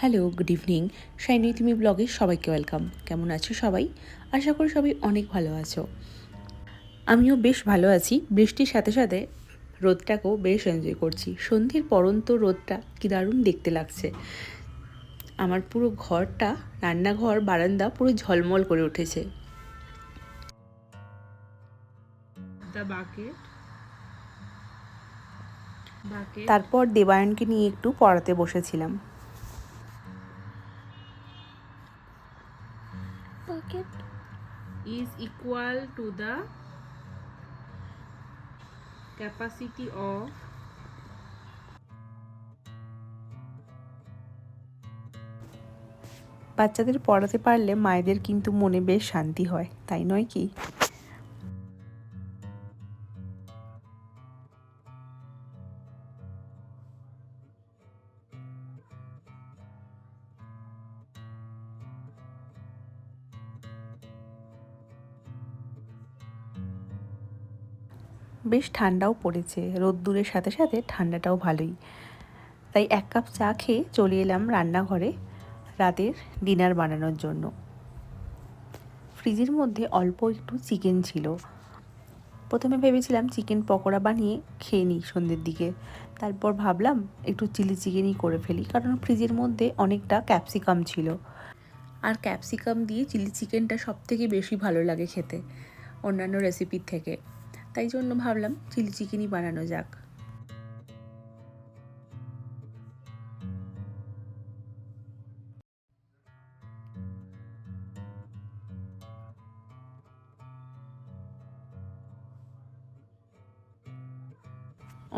Hello good evening shiny তুমি ব্লগে সবাইকে ওয়েলকাম কেমন আছো সবাই? আশা করি সবাই অনেক ভালো আছো। আমিও বেশ ভালো আছি। বৃষ্টির সাথে সাথে রোদটাকেও বেশ এনজয় করছি। সন্ধ্যের পরন্ত রোদটা কি দারুণ দেখতে লাগছে। আমার পুরো ঘরটা রান্নাঘর বারান্দা পুরো ঝলমল করে উঠেছে। তারপর দেবায়নকে নিয়ে একটু পড়াতে বসেছিলাম। Bucket is equal to the capacity of বাচ্চাদের পড়াতে পারলে মায়েদের কিন্তু মনে বেশ শান্তি হয়, তাই নয় কি? বেশ ঠান্ডাও পড়েছে। রোদ্দুরের সাথে সাথে ঠান্ডাটাও ভালোই। তাই এক কাপ চা খেয়ে চলে এলাম রান্নাঘরে রাতের ডিনার বানানোর জন্য। ফ্রিজের মধ্যে অল্প একটু চিকেন ছিল। প্রথমে ভেবেছিলাম চিকেন পকোড়া বানিয়ে খেয়ে নিই সন্ধ্যের দিকে। তারপর ভাবলাম একটু চিলি চিকেনই করে ফেলি, কারণ ফ্রিজের মধ্যে অনেকটা ক্যাপসিকাম ছিল। আর ক্যাপসিকাম দিয়ে চিলি চিকেনটা সব থেকে বেশি ভালো লাগে খেতে অন্যান্য রেসিপির থেকে। তাই জন্য ভাবলাম চিলি চিকেনই বানানো যাক।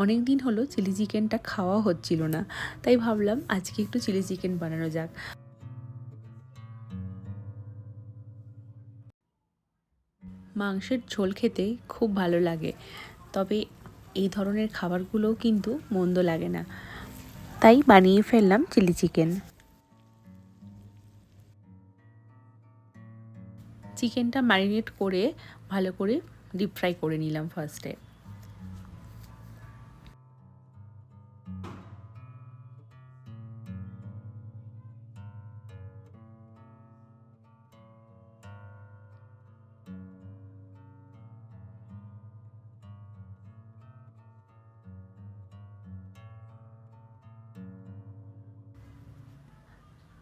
অনেক দিন হলো চিলি চিকেনটা খাওয়া হচ্ছিল না, তাই ভাবলাম আজকে একটু চিলি চিকেন বানানো যাক। মাংসের ঝোল খেতে খুব ভালো লাগে। তবে এই ধরনের খাবারগুলোও কিন্তু মন্দ লাগে না। তাই বানিয়ে ফেললাম চিলি চিকেন। চিকেনটা ম্যারিনেট করে ভালো করে ডিপ ফ্রাই করে নিলাম ফার্স্টে।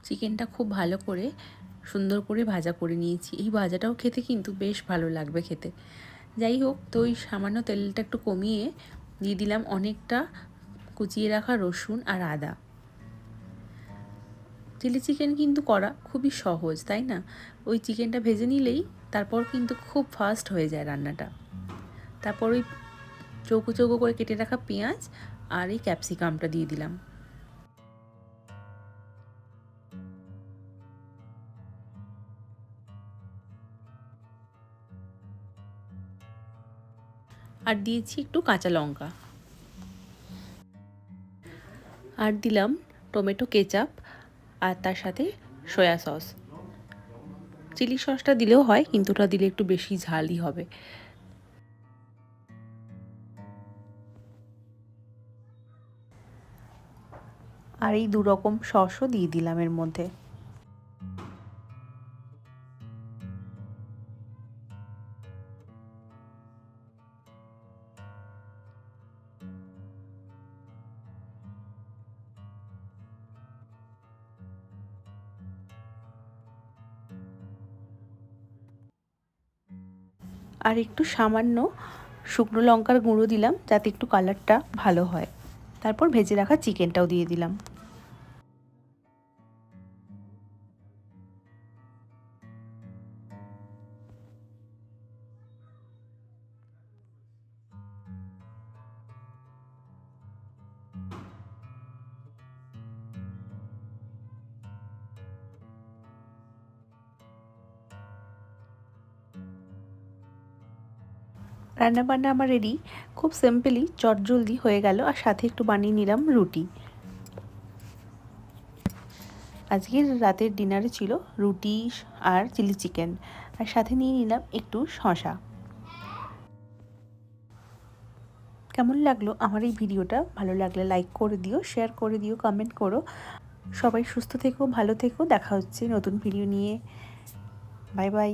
চিকেনটা খুব ভালো করে, সুন্দর করে ভাজা করে নিয়েছি। এই ভাজাটাও খেতে কিন্তু বেশ ভালো লাগবে খেতে। যাই হোক, তো ওই সামান্য তেলটা একটু কমিয়ে দিয়ে দিলাম অনেকটা কুচিয়ে রাখা রসুন আর আদা। চিলি চিকেন কিন্তু করা খুবই সহজ, তাই না? ওই চিকেনটা ভেজে নিলেই তারপর কিন্তু খুব ফাস্ট হয়ে যায় রান্নাটা। তারপর ওই চৌকো চৌকো করে কেটে রাখা পেঁয়াজ আর এই ক্যাপসিকামটা দিয়ে দিলাম। আর দিয়েছি একটু কাঁচা লঙ্কা। আর দিলাম টমেটো কেচাপ আর তার সাথে সয়া সস। চিলি সসটা দিলেও হয়, কিন্তু ওটা দিলে একটু বেশি ঝালই হবে। আর এই দুরকম সসও দিয়ে দিলাম এর মধ্যে। আর একটু সামান্য শুকনো লঙ্কার গুঁড়ো দিলাম যাতে একটু কালারটা ভালো হয়। তারপর ভেজে রাখা চিকেনটাও দিয়ে দিলাম। রান্নাবান্না আমার রেডি খুব সিম্পলি চটজলদি হয়ে গেল আর সাথে একটু বানিয়ে নিলাম রুটি। আজকের রাতের ডিনারে ছিল রুটি আর চিলি চিকেন। আর সাথে নিয়ে নিলাম একটু শশা কেমন লাগল আমার এই ভিডিওটা? ভালো লাগলে লাইক করে দিও শেয়ার করে দিও কমেন্ট করো। সবাই সুস্থ থেকো, ভালো থেকো। দেখা হচ্ছে নতুন ভিডিও নিয়ে। Bye bye